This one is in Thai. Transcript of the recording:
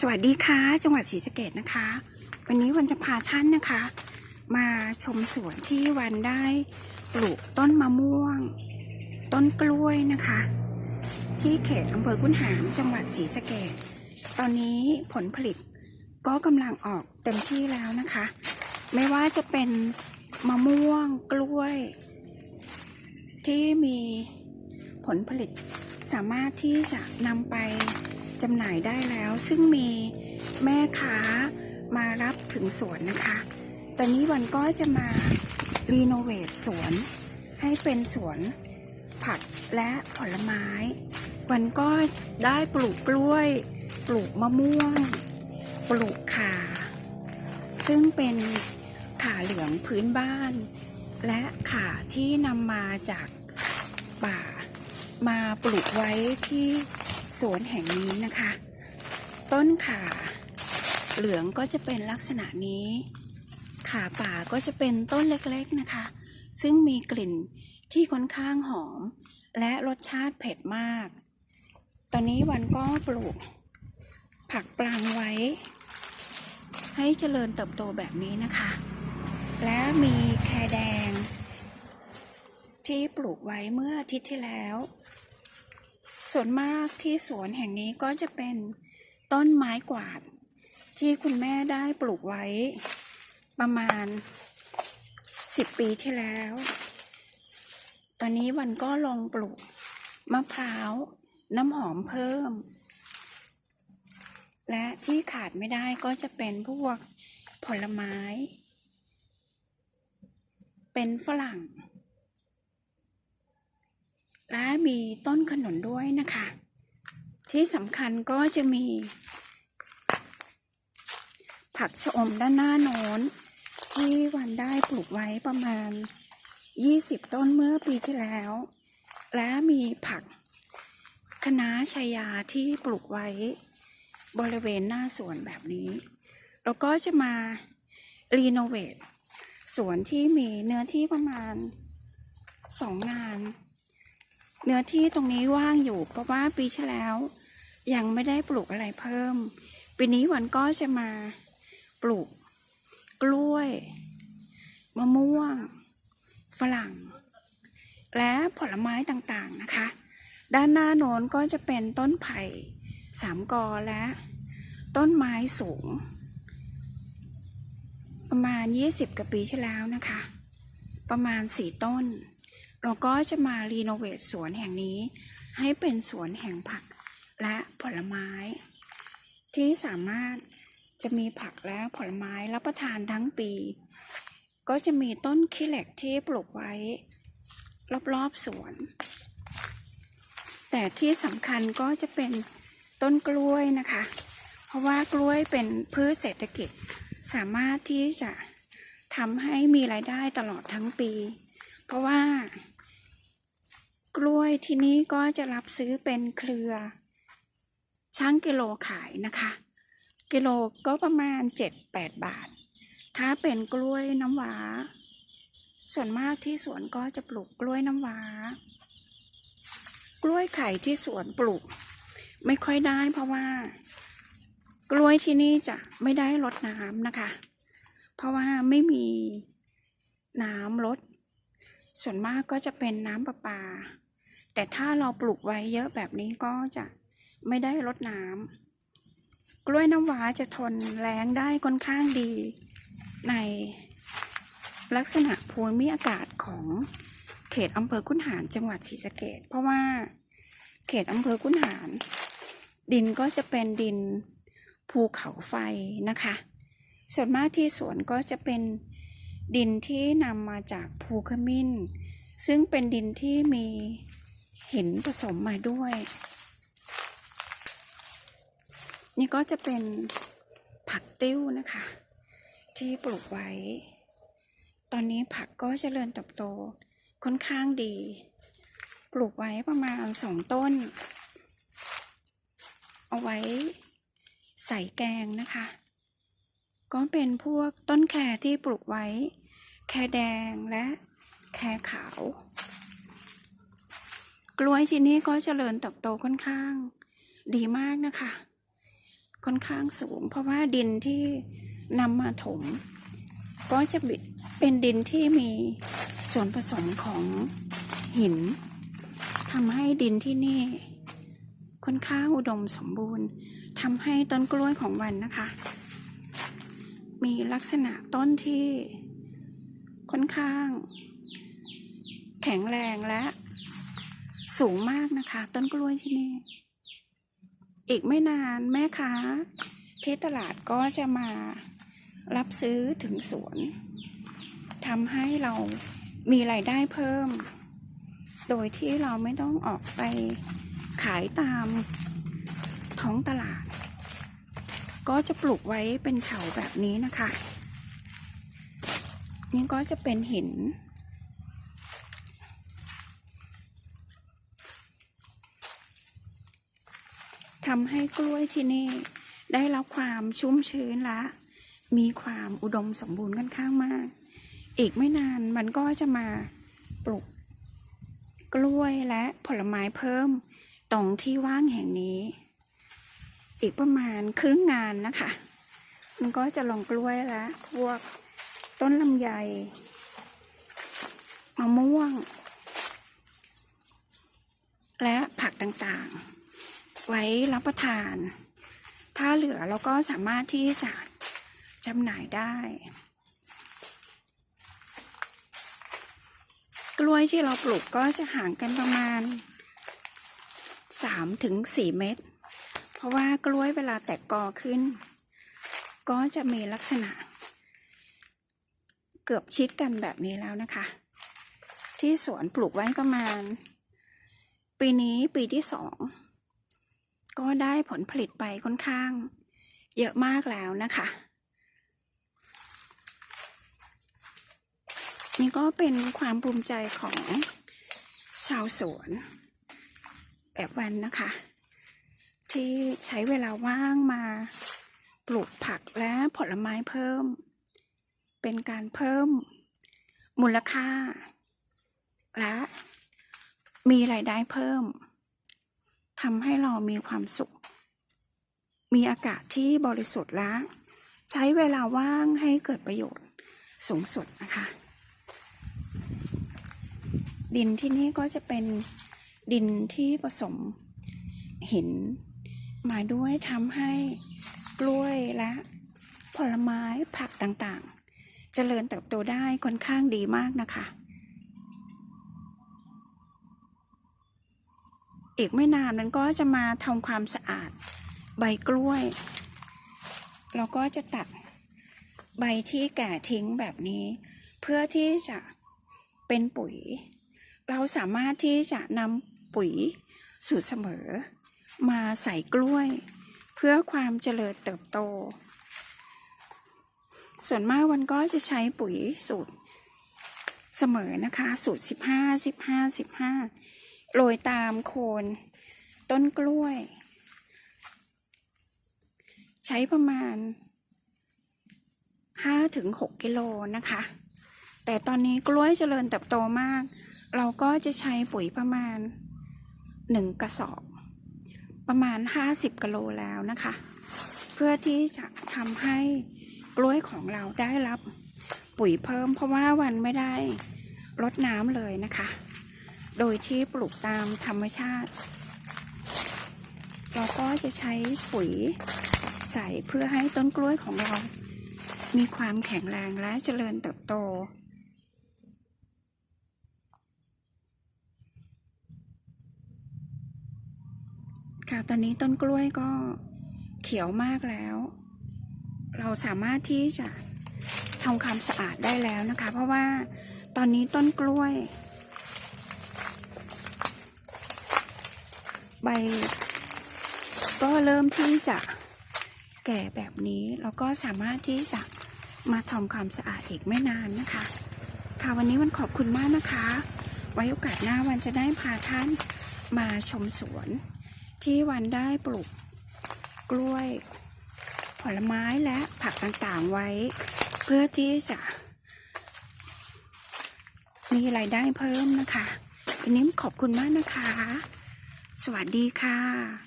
สวัสดีค่ะ จังหวัดศรีสะเกดนะคะ วันนี้วันจะพาท่านนะคะ มาชมสวนที่วันได้ปลูกต้นมะม่วง ต้นกล้วยนะคะ ที่เขตอำเภอคุนหารจังหวัดศรีสะเกดตอนนี้ผลผลิตก็กำลังออกเต็มที่แล้วนะคะ ไม่ว่าจะเป็นมะม่วงกล้วย ที่มีผลผลิตสามารถที่จะนำไป จำหน่ายได้แล้ว ซึ่งมีแม่ค้ามารับถึงสวนนะคะ ตอนนี้วันก็จะมารีโนเวทสวน ให้เป็นสวนผักและผลไม้ วันก็ได้ปลูกกล้วย ปลูกมะม่วง ปลูกข่า ซึ่งเป็นข่าเหลืองพื้นบ้าน และข่าที่นำมาจากป่า มาปลูกไว้ที่ สวนแห่งนี้นะคะ ต้นขาเหลืองก็จะเป็นลักษณะนี้ ขาป่าก็จะเป็นต้นเล็กๆนะคะ ซึ่งมีกลิ่นที่ค่อนข้างหอม และรสชาติเผ็ดมาก ตอนนี้วันก็ปลูก ผักปลางไว้ ให้เจริญเติบโตแบบนี้นะคะ และมีแคแดง ที่ปลูกไว้เมื่ออาทิตย์ที่แล้ว ส่วนมากที่สวนแห่งนี้ก็จะเป็นต้นไม้กวาด ที่คุณแม่ได้ปลูกไว้ประมาณสิบปีที่แล้ว ตอนนี้วันก็ลองปลูกมะพร้าวน้ำหอมเพิ่ม และที่ขาดไม่ได้ก็จะเป็นพวกผลไม้ เป็นฝรั่ง และมีต้นขนุนด้วยนะคะ ที่สำคัญก็จะมี ผักชะอมด้านหน้าโน้น ที่วันได้ปลูกไว้ประมาณ 20 ต้นเมื่อปีที่แล้ว และมีผักคะน้าชายาที่ปลูกไว้บริเวณหน้าสวนแบบนี้แล้วก็จะมารีโนเวทสวนที่มีเนื้อที่ประมาณสองงาน เนื้อที่ตรงนี้ว่างอยู่ เพราะว่าปีที่แล้ว ยังไม่ได้ปลูกอะไรเพิ่ม ปีนี้วันก็จะมาปลูก กล้วย มะม่วง ฝรั่ง และผลไม้ต่างๆนะคะ ด้านหน้าโน้นก็จะเป็นต้นไผ่สามกอและ ต้นไม้สูง ประมาณ 20กว่าปีที่แล้วนะคะ ประมาณ4ต้น เราก็จะมารีโนเวทสวนแห่งนี้ ให้เป็นสวนแห่งผักและผลไม้ ที่สามารถจะมีผักและผลไม้รับประทานทั้งปี ก็จะมีต้นขี้เหล็กที่ปลูกไว้ รอบๆสวน แต่ที่สำคัญก็จะเป็นต้นกล้วยนะคะ เพราะว่ากล้วยเป็นพืชเศรษฐกิจสามารถที่จะทำให้มีรายได้ตลอดทั้งปี เพราะว่า กล้วยที่นี่ก็จะรับซื้อเป็นเครือช่างกิโลขายนะคะ กิโลก็ประมาณ 7-8 บาท ถ้าเป็นกล้วยน้ำว้า ส่วนมากที่สวนก็จะปลูกกล้วยน้ำว้า กล้วยไข่ที่สวนปลูก ไม่ค่อยได้เพราะว่า กล้วยที่นี่จะไม่ได้รดน้ำนะคะ เพราะว่าไม่มีน้ำลด ส่วนมากก็จะเป็นน้ำประปา แต่ถ้าเราปลูกไว้เยอะแบบนี้ก็จะไม่ได้รดน้ำกล้วยน้ำว้าจะทนแรงได้ค่อนข้างดี ในลักษณะภูมิอากาศของเขตอำเภอคุนหารจังหวัดศรีสะเกดเพราะว่าเขตอำเภอคุนหาร ดินก็จะเป็นดินภูเขาไฟนะคะ ส่วนมากที่สวนก็จะเป็น ดินที่นำมาจากภูขมิ้น ซึ่งเป็นดินที่มีหินผสมมาด้วย นี่ก็จะเป็นผักติ้วนะคะ ที่ปลูกไว้ ตอนนี้ผักก็เจริญเติบโตค่อนข้างดี ปลูกไว้ประมาณสองต้น เอาไว้ใส่แกงนะคะ ก็เป็นพวกต้นแครที่ปลูกไว้ แครแดงและแครขาว กล้วยชิ้นนี้ก็เจริญเติบโตค่อนข้าง ดีมากนะคะ ค่อนข้างสูง เพราะว่าดินที่นำมาถม ก็จะเป็นดินที่มีส่วนผสมของหินทำให้ดินที่นี่ ค่อนข้างอุดมสมบูรณ์ทำให้ต้นกล้วยของวันนะคะ มีลักษณะต้นที่ค่อนข้าง แข็งแรงและสูงมากนะคะ ต้นกล้วยที่นี่ อีกไม่นานแม่ค้าที่ตลาดก็จะมารับซื้อถึงสวนทำให้เรามีรายได้เพิ่ม โดยที่เราไม่ต้องออกไปขายตามท้องตลาด ก็จะปลูกไว้เป็นแถวแบบนี้นะคะ นี่ก็จะเป็นหิน ทำให้กล้วยที่นี่ ได้รับความชุ่มชื้นและ มีความอุดมสมบูรณ์ค่อนข้างมาก อีกไม่นานมันก็จะมาปลูกกล้วยและผลไม้เพิ่มตรงที่ว่างแห่งนี้ อีกประมาณครึ่งงานนะคะ มันก็จะลงกล้วยและพวกต้นลำไยมะม่วง และผักต่างๆ ไว้รับประทาน ถ้าเหลือเราก็สามารถที่จะจำหน่ายได้ กล้วยที่เราปลูกก็จะห่างกันประมาณ3ถึง4เมตร ราะว่ากล้วยเวลาแตกกอขึ้น ก็จะมีลักษณะ เกือบชิดกันแบบนี้แล้วนะคะ ที่สวนปลูกไว้ประมาณ ปีนี้ปีที่สองก็ได้ผลผลิตไปค่อนข้าง เยอะมากแล้วนะคะ นี่ก็เป็นความภูมิใจของชาวสวนแบบวันนะคะ ที่ใช้เวลาว่างมาปลูกผักและผลไม้เพิ่ม เป็นการเพิ่มมูลค่า และมีรายได้เพิ่มทำให้เรามีความสุข มีอากาศที่บริสุทธิ์และใช้เวลาว่างให้เกิดประโยชน์สูงสุดนะคะ ดินที่นี่ก็จะเป็นดินที่ผสมหิน มาด้วยทำให้กล้วยและผลไม้ผักต่างๆ เจริญเติบโตได้ค่อนข้างดีมากนะคะ อีกไม่นานมันก็จะมาทำความสะอาดใบกล้วย เราก็จะตัดใบที่แก่ทิ้งแบบนี้ เพื่อที่จะเป็นปุ๋ย เราสามารถที่จะนำปุ๋ยสูตรเสมอ มาใส่กล้วย เพื่อความเจริญเติบโต ส่วนมากวันก็จะใช้ปุ๋ยสูตรเสมอนะคะ สูตร 15 15 15 โรยตามโคนต้นกล้วย ใช้ประมาณ 5-6 กิโลนะคะ แต่ตอนนี้กล้วยเจริญเติบโตมาก เราก็จะใช้ปุ๋ยประมาณ 1 กระสอบ ประมาณ 50กิโลแล้วนะคะ เพื่อที่จะทำให้กล้วยของเราได้รับปุ๋ยเพิ่ม เพราะว่าวันไม่ได้รดน้ำเลยนะคะ โดยที่ปลูกตามธรรมชาติ เราก็จะใช้ปุ๋ยใส่เพื่อให้ต้นกล้วยของเรา มีความแข็งแรงและเจริญเติบโต ค่ะ ตอนนี้ต้นกล้วยก็เขียวมากแล้ว เราสามารถที่จะทำความสะอาดได้แล้วนะคะ เพราะว่าตอนนี้ต้นกล้วย ใบ ก็เริ่มที่จะแก่แบบนี้เราก็สามารถที่จะมาทำความสะอาดอีกไม่นานนะคะ ค่ะวันนี้วันขอบคุณมากนะคะ ไว้โอกาสหน้าวันจะได้พาท่านมาชมสวน ที่วันได้ปลูกกล้วย ผลไม้และผักต่างๆไว้ เพื่อที่จะมีรายได้เพิ่มนะคะ วันนี้ขอบคุณมากนะคะ สวัสดีค่ะ